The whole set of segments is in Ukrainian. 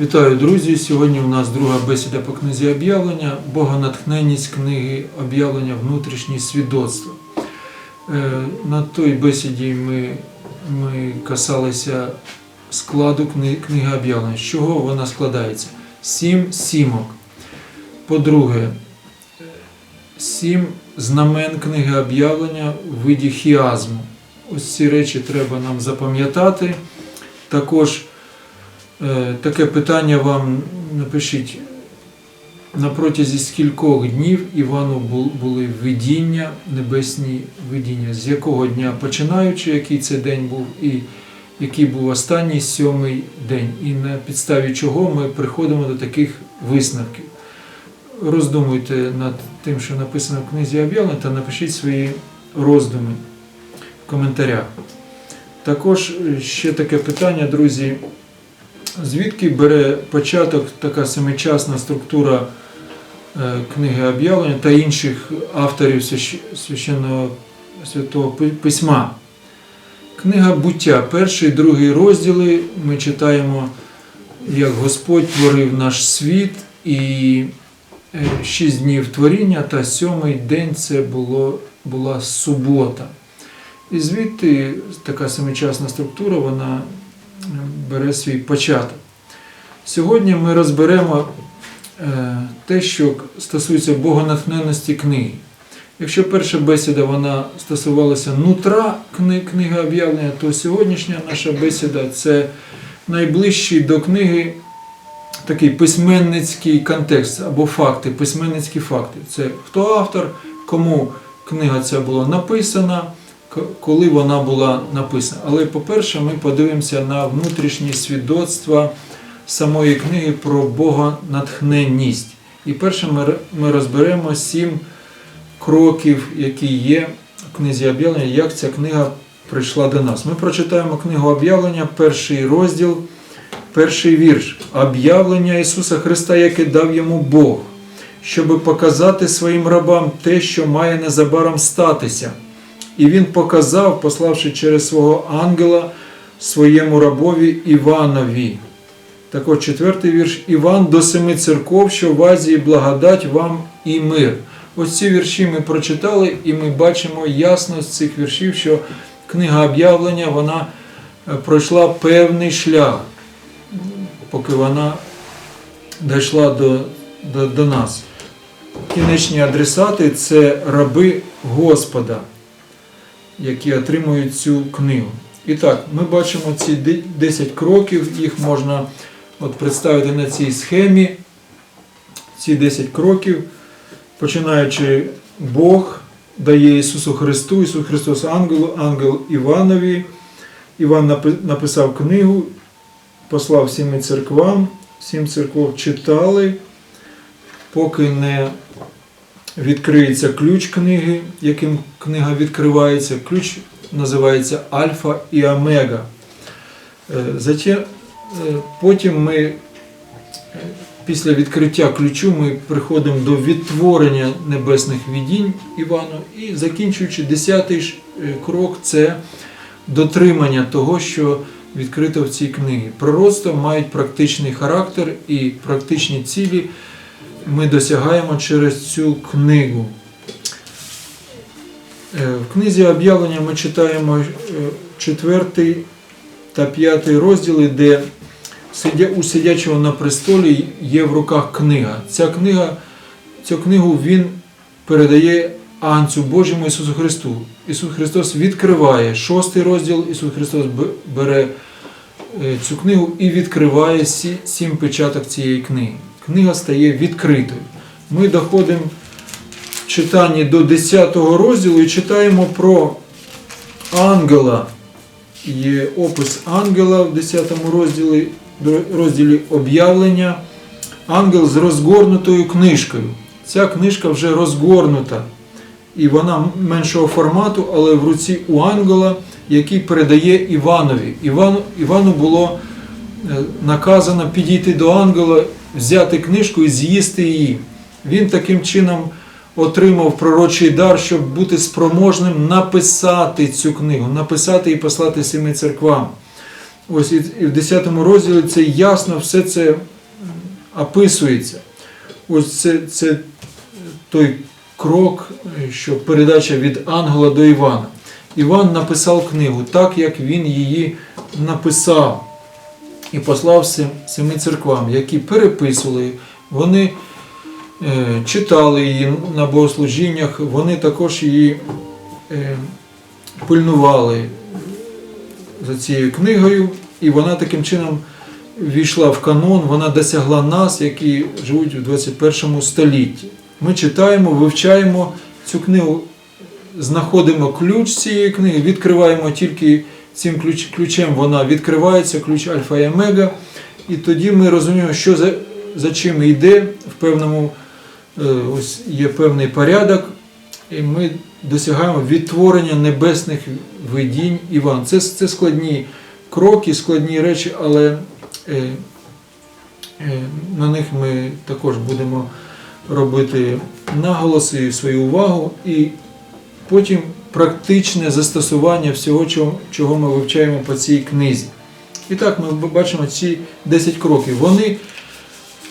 Вітаю, друзі! Сьогодні у нас друга бесіда по книзі об'явлення, богонатхненність книги об'явлення внутрішні свідоцтва. Е, На той бесіді ми, ми касалися складу кни- книги об'явлення. З чого вона складається? Сім сімок. По-друге, сім знамен книги об'явлення в виді хіазму. Ось ці речі треба нам запам'ятати. Також Таке питання вам напишіть. На протязі скількох днів Івану були видіння, небесні видіння, з якого дня починаючи, який це день був, і який був останній сьомий день, і на підставі чого ми приходимо до таких висновків. Роздумуйте над тим, що написано в книзі об'явлення, та напишіть свої роздуми в коментарях. Також е, ще таке питання, друзі. Звідки бере початок така семичасна структура е, книги об'явлення та інших авторів священного святого письма? Книга буття, перший і другий розділи ми читаємо, як Господь творив наш світ, і е, шість днів творіння та сьомий день це було, була субота. І звідти така семичасна структура, вона бере свій початок. Сьогодні ми розберемо е, те, що стосується богонатхненності книги. Якщо перша бесіда вона стосувалася нутра книги об'явлення, то сьогоднішня наша бесіда це найближчий до книги такий письменницький контекст або факти, письменницькі факти. Це хто автор, кому книга ця була написана, коли вона була написана. Але, по-перше, ми подивимося на внутрішні свідоцтва самої книги про богонатхненність. І перше ми розберемо сім кроків, які є в книзі об'явлення, як ця книга прийшла до нас. Ми прочитаємо книгу об'явлення, перший розділ, перший вірш. Об'явлення Ісуса Христа, яке дав йому Бог, щоб показати своїм рабам те, що має незабаром статися. І він показав, пославши через свого ангела своєму рабові Іванові. Так от четвертий вірш. Іван до семи церков, що в Азії благодать вам і мир. Ось ці вірші ми прочитали, і ми бачимо ясно з цих віршів, що книга об'явлення вона е, пройшла певний шлях, поки вона дійшла до, до, до нас. Кінечні адресати це раби Господа, які отримують цю книгу. І так, ми бачимо ці 10 кроків, їх можна от представити на цій схемі. Ці 10 кроків, починаючи Бог дає Ісусу Христу, Ісус Христос ангелу, ангел Іванові. Іван написав книгу, послав сіми церквам, сім церков читали, поки не відкриється ключ книги, яким книга відкривається. Ключ називається Альфа і Омега. Е, е, потім ми, е, після відкриття ключу, ми приходимо до відтворення небесних видінь Івану і закінчуючи десятий крок це дотримання того, що відкрито в цій книгі. Пророцтва мають практичний характер і практичні цілі ми досягаємо через цю книгу. Е, В книзі об'явлення ми читаємо е, четвертий та п'ятий розділи, де у сидячого на престолі є в руках книга. Ця книга, цю книгу він передає Анцю Божому Ісусу Христу. Ісус Христос відкриває шостий розділ, Ісус Христос бере е, цю книгу і відкриває сім печаток цієї книги. Книга стає відкритою. Ми доходимо в читанні до 10 розділу і читаємо про ангела. Є опис ангела в 10 розділі, розділі об'явлення. Ангел з розгорнутою книжкою. Ця книжка вже розгорнута. І вона меншого формату, але в руці у ангела, який передає Іванові. Івану, Івану було наказано підійти до ангела, взяти книжку і з'їсти її. Він таким чином отримав пророчий дар, щоб бути спроможним написати цю книгу, написати і послати семи церквам. Ось і, і в 10 розділі це ясно все це описується. Ось це, це той крок, е, що передача від ангела до Івана. Іван написав книгу так, як він її написав і послав сем- семи церквам, які переписували, вони е, читали її на богослужіннях, вони також її е, пильнували за цією книгою, і вона таким чином війшла в канон, вона досягла нас, які живуть у 21 столітті. Ми читаємо, вивчаємо цю книгу, знаходимо ключ цієї книги, відкриваємо тільки цим ключ, ключем, вона відкривається, ключ Альфа і Омега, і тоді ми розуміємо, що за, за чим йде, в певному е, ось є певний порядок, і ми досягаємо відтворення небесних видінь Іван. Це, це складні кроки, складні речі, але е, е, на них ми також будемо робити наголоси і свою увагу, і потім практичне застосування всього, чого, ми вивчаємо по цій книзі. І так ми бачимо ці 10 кроків. Вони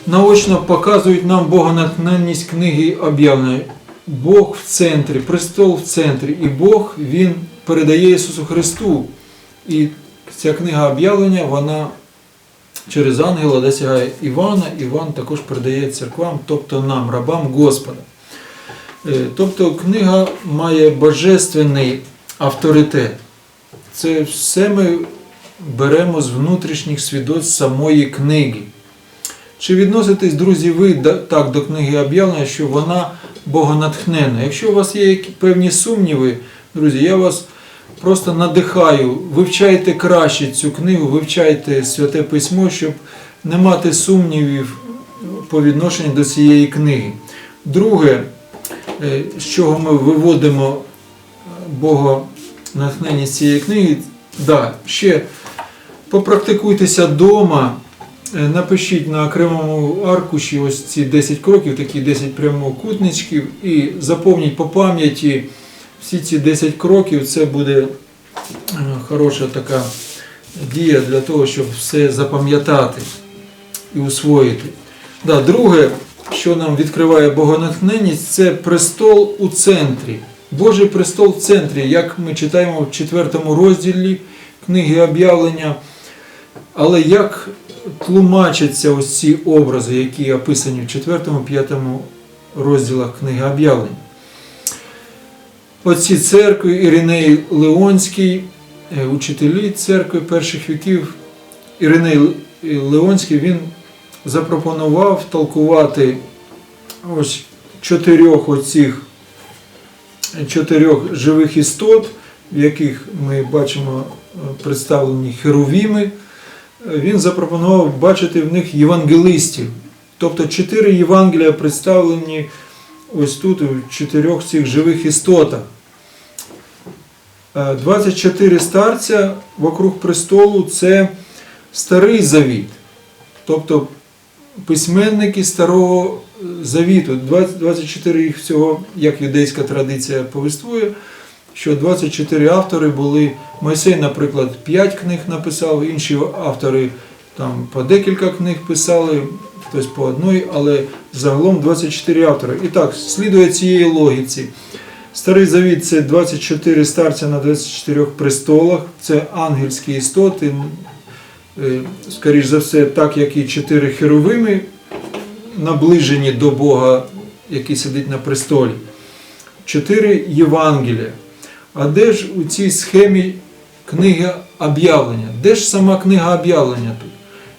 наочно показують нам богонатхненність книги об'явлення. Бог в центрі, престол в центрі, і Бог Він передає Ісусу Христу. І ця книга об'явлення, вона через ангела досягає Івана, Іван також передає церквам, тобто нам, рабам Господа. Е, Тобто книга має божественний авторитет. Це все ми беремо з внутрішніх свідоцтв самої книги. Чи відноситесь, друзі, ви так до книги об'явлення, що вона богонатхненна? Якщо у вас є певні сумніви, друзі, я вас просто надихаю, вивчайте краще цю книгу, вивчайте святе письмо, щоб не мати сумнівів по відношенню до цієї книги. Друге, з чого ми виводимо богонатхненність цієї книги, да, ще попрактикуйтеся вдома, напишіть на окремому аркуші ось ці 10 кроків, такі 10 прямокутничків, і заповніть по пам'яті всі ці 10 кроків. Це буде е, хороша така дія для того, щоб все запам'ятати і усвоїти. Да, друге, що нам відкриває богонатхненність, це престол у центрі. Божий престол в центрі, як ми читаємо в 4 розділі книги об'явлення. Але як тлумачаться ось ці образи, які описані в 4-5 розділах книги об'явлення? Отці церкви Іриней Леонський, е, учителі церкви перших віків, Іриней Леонський, він запропонував толкувати ось чотирьох оцих чотирьох живих істот, в яких ми бачимо е, представлені херувіми. Е, Він запропонував бачити в них євангелистів. Тобто чотири Євангелія представлені ось тут, у чотирьох цих живих істотах. Е, 24 старця вокруг престолу це старий завіт. Тобто письменники Старого Завіту. 24 їх всього, як юдейська традиція повествує, що 24 автори були. Мойсей, наприклад, 5 книг написав, інші автори там по декілька книг писали, хтось по одній, але загалом 24 автори. І так, слідує цієї логіці. Старий Завіт це 24 старця на 24 престолах, це ангельські істоти, скоріш за все, так як і чотири херовими, наближені до Бога, який сидить на престолі. Чотири Євангелія. А де ж у цій схемі книга об'явлення? Де ж сама книга об'явлення тут?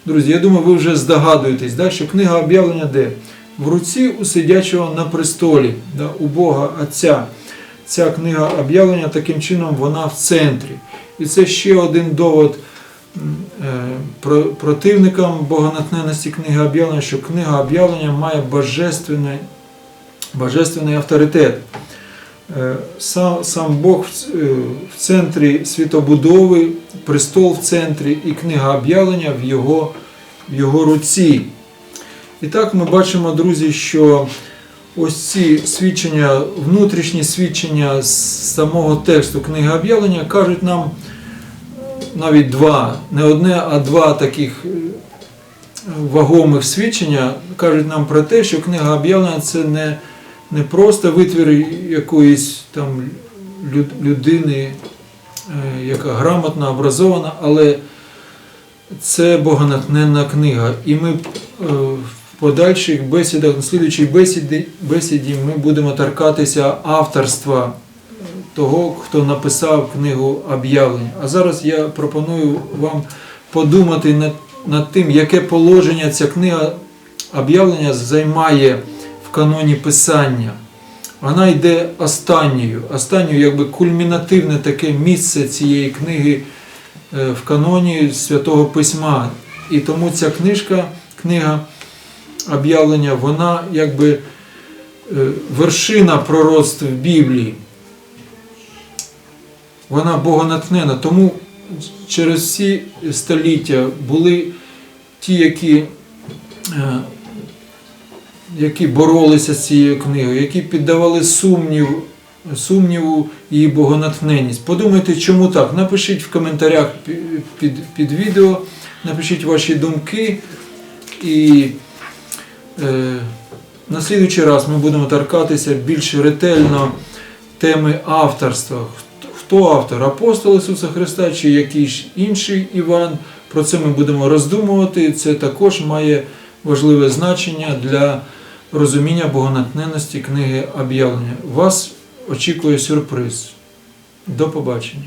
Друзі, я думаю, ви вже здогадуєтесь, да, що книга об'явлення де? В руці у сидячого на престолі, да, у Бога Отця. Ця книга об'явлення таким чином вона в центрі. І це ще один довод е, противникам богонатхненності книги об'явлення, що книга об'явлення має божественний, божественний авторитет. Е, Сам, сам Бог е, в центрі світобудови, престол в центрі і книга об'явлення в його, в його руці. І так ми бачимо, друзі, що ось ці свідчення, внутрішні свідчення з самого тексту книги об'явлення кажуть нам навіть два, не одне, а два таких е, вагомих свідчення кажуть нам про те, що книга об'явлення це не, не просто витвір якоїсь там людини, е, яка грамотна, образована, але це богонатхненна книга. І ми е, в подальших бесідах, на слідуючій бесіді, бесіді ми будемо торкатися авторства того, хто написав книгу об'явлень. А зараз я пропоную вам подумати над, над тим, яке положення ця книга об'явлення займає в каноні писання. Вона йде останньою, останньою, якби кульмінативне таке місце цієї книги е, в каноні Святого Письма. І тому ця книжка, книга об'явлення, вона якби е, вершина пророцтв Біблії. Вона богонатхнена. Тому через всі століття були ті, які, е, які боролися з цією книгою, які піддавали сумнів, сумніву її богонатхненність. Подумайте, чому так? Напишіть в коментарях пі- під, під відео, напишіть ваші думки і. Е, на слідуючий раз ми будемо торкатися більш ретельно теми авторства. Хто- автор? Апостол Ісуса Христа чи якийсь інший Іван? Про це ми будемо роздумувати. Це також має важливе значення для розуміння богонатненості книги об'явлення. Вас очікує сюрприз. До побачення.